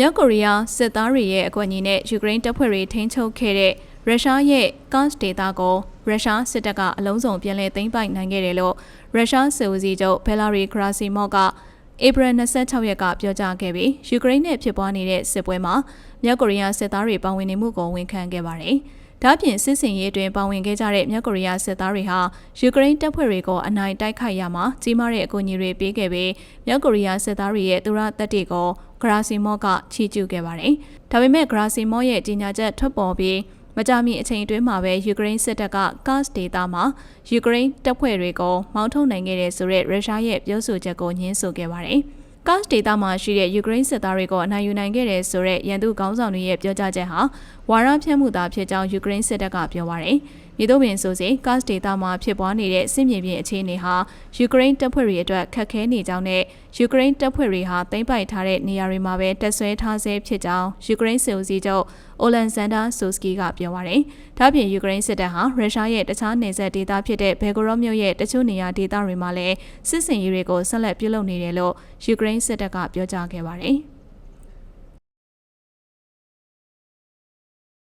မြောက်ကိုရီးယားစစ်သားတွေရဲ့အကွက်ကြီးနဲ့ယူကရိန်းတပ်ဖွဲ့တွေထိန်းချုပ်ခဲ့တဲ့ရုရှားရဲ့ Kursk ဒေသကိုရုရှားစစ်တပ်ကအလုံးစုံပြန်လည်သိမ်းပိုက်နိုင်ခဲ့တယ်လို့ရုရှားစစ်ဦးစီးချုပ်ဘယ်လာရီဂရာစီမော့ကဧပြီ26ရက်ကပြောကြားခဲ့ပြီးယူကရိန်းနဲ့ဖြစ်ပွားနေတဲ့စစ်ပွဲမှာမြောက်ကိုရီးယားစစ်သားတွေပါဝင်နေမှုကိုဝန်ခံခဲ့ပါတယ်။ဒါ့ပြင်စစ်စင်ရေးအတွင်းပါဝင်ခဲ့ကြတဲ့မြောက်ကိုရီးယားစစ်သားတွေဟာယူကရိန်းတပ်ဖွဲ့တွေကိုအနိုင်တိုက်ခိုက်ရမှာကြီးမားတဲ့အကူအညီတွေပေးခဲ့ပြီးမြောက်ကိုရီးယားစစ်သားတွေရဲ့သူရတပ်တွေကို ဂရာစီမော့ကချီးကျူးခဲ့ပါတယ်။ဒါပေမဲ့ဂရာစီမော့ရဲ့ကြီးညာချက်ထွက်ပေါ်ပြီးမကြမီအချိန်အတွင်းမှာပဲယူကရိန်းစစ်တပ်က Kursk ဒေသမှာယူကရိန်းတပ်ဖွဲ့တွေကိုမောင်းထုတ်နိုင်ခဲ့တဲ့ဆိုတဲ့ရုရှားရဲ့ပြောဆိုချက်ကိုညှင်းဆိုခဲ့ပါတယ်။ Kursk ဒေသမှာရှိတဲ့ယူကရိန်းစစ်သားတွေကိုအနိုင်ယူနိုင်ခဲ့တဲ့ဆိုတဲ့ရန်သူခေါင်းဆောင်တွေရဲ့ပြောကြားချက်ဟာဝါရဖြန့်မှုသာဖြစ်ကြောင်းယူကရိန်းစစ်တပ်ကပြောပါရယ်။ မြေတို့ပင်ဆိုစီ Kursk ဒေသမှာဖြစ်ပွားနေတဲ့စစ်မြေပြင်အခြေအနေဟာယူကရိန်းတပ်ဖွဲ့တွေအတွက်ခက်ခဲနေကြောင်းနဲ့ယူကရိန်းတပ်ဖွဲ့တွေဟာသိမ်းပိုက်ထားတဲ့နေရာတွေမှာပဲတပ်ဆွဲထားဆဲဖြစ်ကြောင်းယူကရိန်းစစ်ဦးစီးချုပ်အိုလန်ဆန်ဒါဆိုစကီကပြောပါရယ်။ဒါ့ပြင်ယူကရိန်းစစ်တပ်ဟာရုရှားရဲ့တခြားနယ်စပ်ဒေသဖြစ်တဲ့ဘယ်ဂရော့မြို့ရဲ့တချို့နေရာဒေသတွေမှာလည်းစစ်စင်ရေးတွေကိုဆက်လက်ပြုလုပ်နေတယ်လို့ယူကရိန်းစစ်တပ်ကပြောကြားခဲ့ပါတယ်။